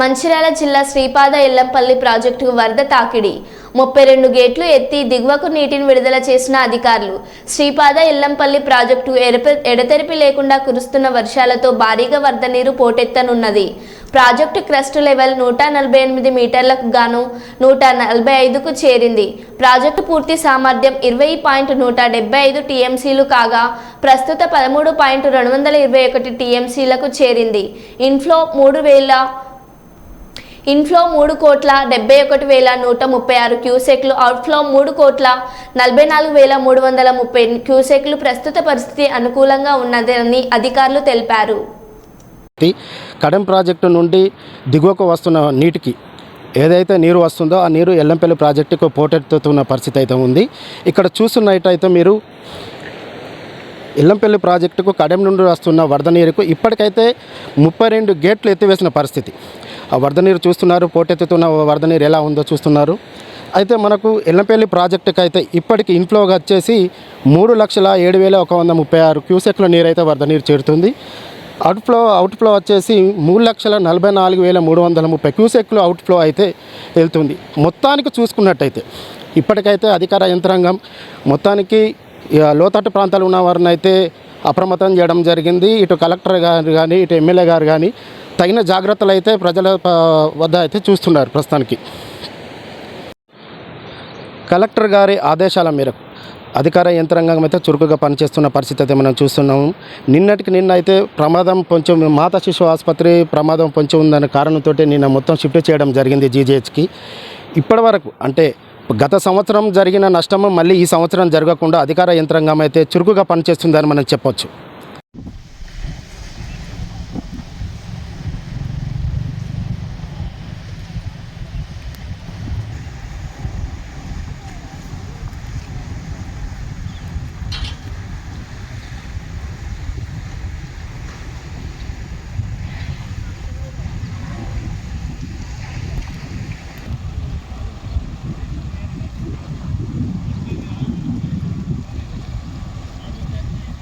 మంచిర్యాల జిల్లా శ్రీపాద ఎల్లంపల్లి ప్రాజెక్టుకు వరద తాకిడి. ముప్పై రెండు గేట్లు ఎత్తి దిగువకు నీటిని విడుదల చేసిన అధికారులు శ్రీపాద ఎల్లంపల్లి ప్రాజెక్టు ఎడతెరిపి లేకుండా కురుస్తున్న వర్షాలతో భారీగా వరద నీరు పోటెత్తనున్నది. ప్రాజెక్టు క్రస్ట్ లెవెల్ నూట నలభై ఎనిమిది మీటర్లకు గాను నూట నలభై ఐదుకు చేరింది. ప్రాజెక్టు పూర్తి సామర్థ్యం ఇరవై పాయింట్ నూట డెబ్బై ఐదు టీఎంసీలు కాగా ప్రస్తుత పదమూడు పాయింట్ రెండు వందల ఇరవై ఒకటి టీఎంసీలకు చేరింది. ఇన్ఫ్లో మూడు వేల ఇన్ఫ్లో మూడు కోట్ల డెబ్బై ఒకటి వేల నూట ముప్పై ఆరు క్యూసెక్లు అవుట్ఫ్లో మూడు కోట్ల నలభై నాలుగు వేల మూడు వందల ముప్పై క్యూసెక్లు ప్రస్తుత పరిస్థితి అనుకూలంగా ఉన్నదని అధికారులు తెలిపారు. కడెం ప్రాజెక్టు నుండి దిగువకు వస్తున్న నీటికి ఏదైతే నీరు వస్తుందో ఆ నీరు ఎల్లంపల్లి ప్రాజెక్టుకు పోటెత్తుతున్న పరిస్థితి అయితే ఉంది. ఇక్కడ చూస్తున్నట్టయితే మీరు ఎల్లంపల్లి ప్రాజెక్టుకు కడెం నుండి వస్తున్న వరద నీరుకు ఇప్పటికైతే ముప్పై రెండు గేట్లు ఎత్తివేసిన పరిస్థితి. వరద నీరు చూస్తున్నారు పోటెత్తుతున్న వరద నీరు ఎలా ఉందో చూస్తున్నారు. అయితే మనకు ఎల్లంపల్లి ప్రాజెక్టుకి అయితే ఇప్పటికి ఇన్ఫ్లోగా వచ్చేసి మూడు లక్షల ఏడు వేల ఒక వంద ముప్పై ఆరు క్యూసెక్ల నీరు అయితే వరద నీరు చేరుతుంది. అవుట్ఫ్లో అవుట్ఫ్లో వచ్చేసి మూడు లక్షల నలభై నాలుగు వేల మూడు వందల ముప్పై క్యూసెక్లు అవుట్ఫ్లో అయితే వెళ్తుంది. మొత్తానికి చూసుకున్నట్టయితే ఇప్పటికైతే అధికార యంత్రాంగం మొత్తానికి లోతట్టు ప్రాంతాలు ఉన్న వారిని అయితే అప్రమత్తం చేయడం జరిగింది. ఇటు కలెక్టర్ గారు కానీ ఇటు ఎమ్మెల్యే గారు కానీ తగిన జాగ్రత్తలు అయితే ప్రజల వద్ద అయితే చూస్తున్నారు ప్రస్తుతానికి. కలెక్టర్ గారి ఆదేశాల మేరకు అధికార యంత్రాంగం అయితే చురుకుగా పనిచేస్తున్న పరిస్థితి అయితే మనం చూస్తున్నాము. నిన్నటికి నిన్న అయితే ప్రమాదం కొంచెం మాతా శిశు ఆసుపత్రి ప్రమాదం పొంచి ఉందనే కారణంతో నిన్న మొత్తం షిఫ్ట్ చేయడం జరిగింది జీజేహెచ్కి. ఇప్పటి వరకు అంటే గత సంవత్సరం జరిగిన నష్టము మళ్ళీ ఈ సంవత్సరం జరగకుండా అధికార యంత్రాంగం అయితే చురుకుగా పనిచేస్తుందని మనం చెప్పొచ్చు.